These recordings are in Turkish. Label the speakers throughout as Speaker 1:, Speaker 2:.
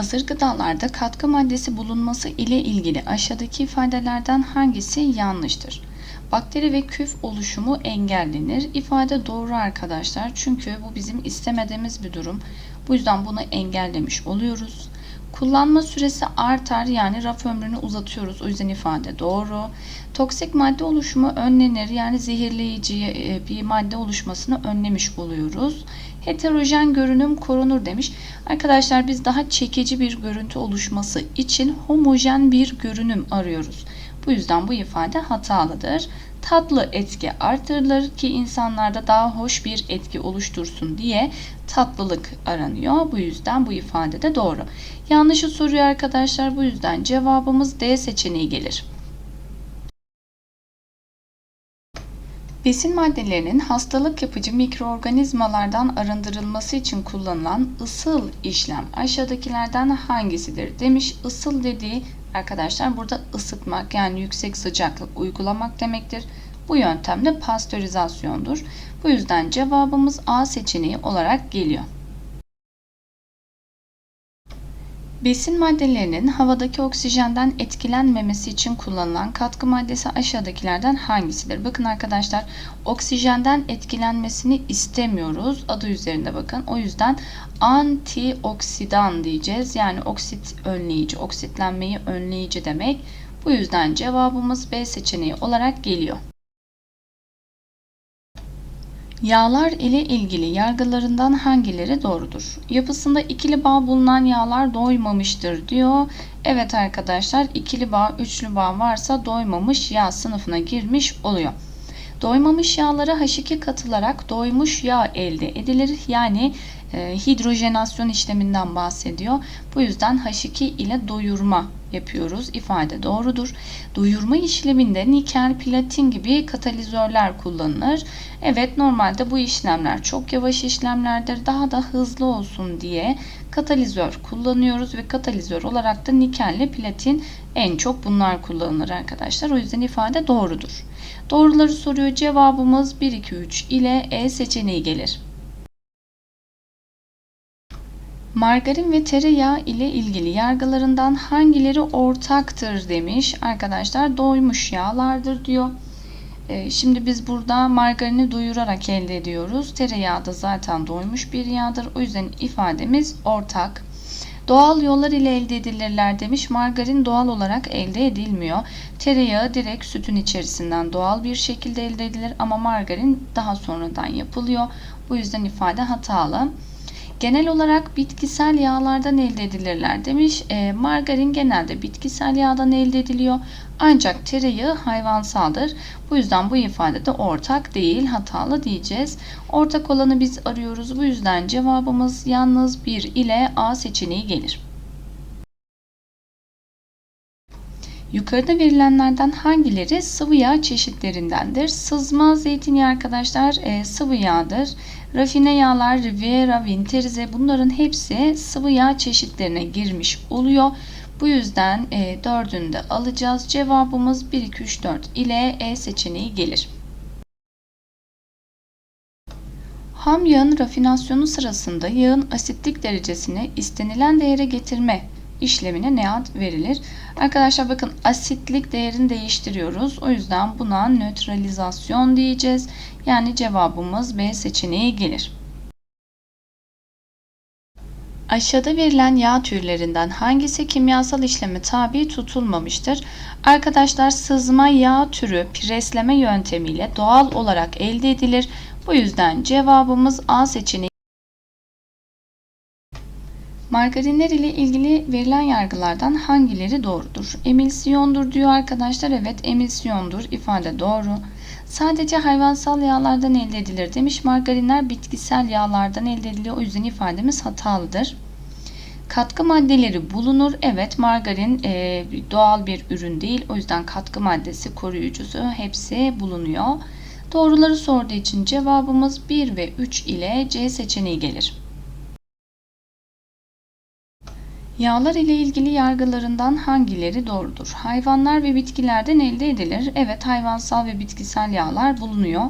Speaker 1: Hazır gıdalarda katkı maddesi bulunması ile ilgili aşağıdaki ifadelerden hangisi yanlıştır? Bakteri ve küf oluşumu engellenir. İfade doğru arkadaşlar. Çünkü bu bizim istemediğimiz bir durum. Bu yüzden bunu engellemiş oluyoruz. Kullanma süresi artar yani raf ömrünü uzatıyoruz. O yüzden ifade doğru. Toksik madde oluşumu önlenir yani zehirleyici e, bir madde oluşmasını önlemiş oluyoruz. Heterojen görünüm korunur demiş. Arkadaşlar biz daha çekici bir görüntü oluşması için homojen bir görünüm arıyoruz. Bu yüzden bu ifade hatalıdır. Tatlı etki artırılır ki insanlarda daha hoş bir etki oluştursun diye tatlılık aranıyor. Bu yüzden bu ifade de doğru. Yanlışı soruyor arkadaşlar. Bu yüzden cevabımız D seçeneği gelir. Besin maddelerinin hastalık yapıcı mikroorganizmalardan arındırılması için kullanılan ısıl işlem aşağıdakilerden hangisidir demiş. Isıl dediği arkadaşlar burada ısıtmak yani yüksek sıcaklık uygulamak demektir. Bu yöntemde pastörizasyondur. Bu yüzden cevabımız A seçeneği olarak geliyor. Besin maddelerinin havadaki oksijenden etkilenmemesi için kullanılan katkı maddesi aşağıdakilerden hangisidir? Bakın arkadaşlar oksijenden etkilenmesini istemiyoruz. Adı üzerinde bakın. O yüzden antioksidan diyeceğiz. Yani oksit önleyici, oksitlenmeyi önleyici demek. Bu yüzden cevabımız B seçeneği olarak geliyor. Yağlar ile ilgili yargılarından hangileri doğrudur? Yapısında ikili bağ bulunan yağlar doymamıştır diyor. Evet arkadaşlar ikili bağ, üçlü bağ varsa doymamış yağ sınıfına girmiş oluyor. Doymamış yağlara H2 katılarak doymuş yağ elde edilir. Yani e, hidrojenasyon işleminden bahsediyor. Bu yüzden H2 ile doyurma yapıyoruz. İfade doğrudur. Doyurma işleminde nikel, platin gibi katalizörler kullanılır. Evet normalde bu işlemler çok yavaş işlemlerdir. Daha da hızlı olsun diye katalizör kullanıyoruz ve katalizör olarak da nikelli platin en çok bunlar kullanılır arkadaşlar. O yüzden ifade doğrudur. Doğruları soruyor. Cevabımız 1, 2, 3 ile E seçeneği gelir. Margarin ve tereyağı ile ilgili yargılarından hangileri ortaktır demiş. Arkadaşlar doymuş yağlardır diyor. Ee, şimdi biz burada margarini doyurarak elde ediyoruz. Tereyağı da zaten doymuş bir yağdır. O yüzden ifademiz ortak. Doğal yollar ile elde edilirler demiş. Margarin doğal olarak elde edilmiyor. Tereyağı direkt sütün içerisinden doğal bir şekilde elde edilir ama margarin daha sonradan yapılıyor. Bu yüzden ifade hatalı. Genel olarak bitkisel yağlardan elde edilirler demiş. E, margarin genelde bitkisel yağdan elde ediliyor. Ancak tereyağı hayvansaldır. Bu yüzden bu ifade de ortak değil, hatalı diyeceğiz. Ortak olanı biz arıyoruz. Bu yüzden cevabımız yalnız 1 ile A seçeneği gelir. Yukarıda verilenlerden hangileri sıvı yağ çeşitlerindendir? Sızma zeytinyağı arkadaşlar e, sıvı yağdır. Rafine yağlar, Riviera, Winterze bunların hepsi sıvı yağ çeşitlerine girmiş oluyor. Bu yüzden e, dördünü de alacağız. Cevabımız 1, 2, 3, 4 ile E seçeneği gelir. Ham yağın rafinasyonu sırasında yağın asitlik derecesini istenilen değere getirme işlemine ne ad verilir? Arkadaşlar bakın asitlik değerini değiştiriyoruz. O yüzden buna nötralizasyon diyeceğiz. Yani cevabımız B seçeneği gelir. Aşağıda verilen yağ türlerinden hangisi kimyasal işleme tabi tutulmamıştır? Arkadaşlar sızma yağ türü presleme yöntemiyle doğal olarak elde edilir. Bu yüzden cevabımız A seçeneği. Margarinler ile ilgili verilen yargılardan hangileri doğrudur? Emilsiyondur diyor arkadaşlar. Evet emilsiyondur. ifade doğru. Sadece hayvansal yağlardan elde edilir demiş. Margarinler bitkisel yağlardan elde ediliyor. O yüzden ifademiz hatalıdır. Katkı maddeleri bulunur. Evet margarin e, doğal bir ürün değil. O yüzden katkı maddesi, koruyucusu hepsi bulunuyor. Doğruları sorduğu için cevabımız 1 ve 3 ile C seçeneği gelir. Yağlar ile ilgili yargılarından hangileri doğrudur? Hayvanlar ve bitkilerden elde edilir. Evet hayvansal ve bitkisel yağlar bulunuyor.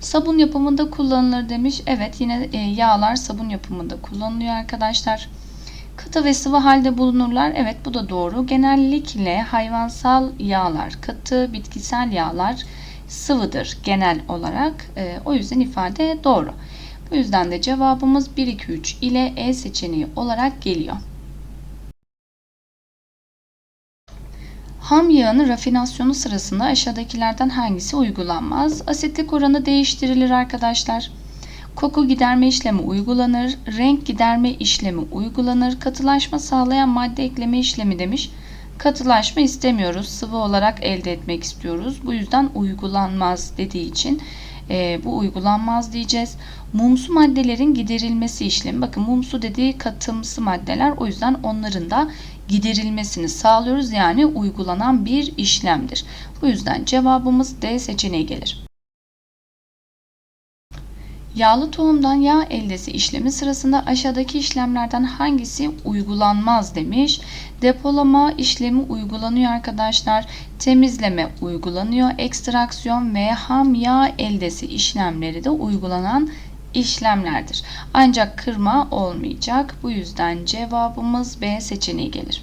Speaker 1: Sabun yapımında kullanılır demiş. Evet yine e, yağlar sabun yapımında kullanılıyor arkadaşlar. Katı ve sıvı halde bulunurlar. Evet bu da doğru. Genellikle hayvansal yağlar katı, bitkisel yağlar sıvıdır genel olarak. E, o yüzden ifade doğru. Bu yüzden de cevabımız 1, 2, 3 ile E seçeneği olarak geliyor. Ham yağın rafinasyonu sırasında aşağıdakilerden hangisi uygulanmaz? Asitlik oranı değiştirilir arkadaşlar. Koku giderme işlemi uygulanır, renk giderme işlemi uygulanır, katılaşma sağlayan madde ekleme işlemi demiş. Katılaşma istemiyoruz, sıvı olarak elde etmek istiyoruz. Bu yüzden uygulanmaz dediği için e, bu uygulanmaz diyeceğiz. Mumsu maddelerin giderilmesi işlemi. Bakın mumsu dediği katımsı maddeler o yüzden onların da giderilmesini sağlıyoruz. Yani uygulanan bir işlemdir. Bu yüzden cevabımız D seçeneği gelir. Yağlı tohumdan yağ eldesi işlemi sırasında aşağıdaki işlemlerden hangisi uygulanmaz demiş. Depolama işlemi uygulanıyor arkadaşlar. Temizleme uygulanıyor. Ekstraksiyon ve ham yağ eldesi işlemleri de uygulanan işlemlerdir. Ancak kırma olmayacak. Bu yüzden cevabımız B seçeneği gelir.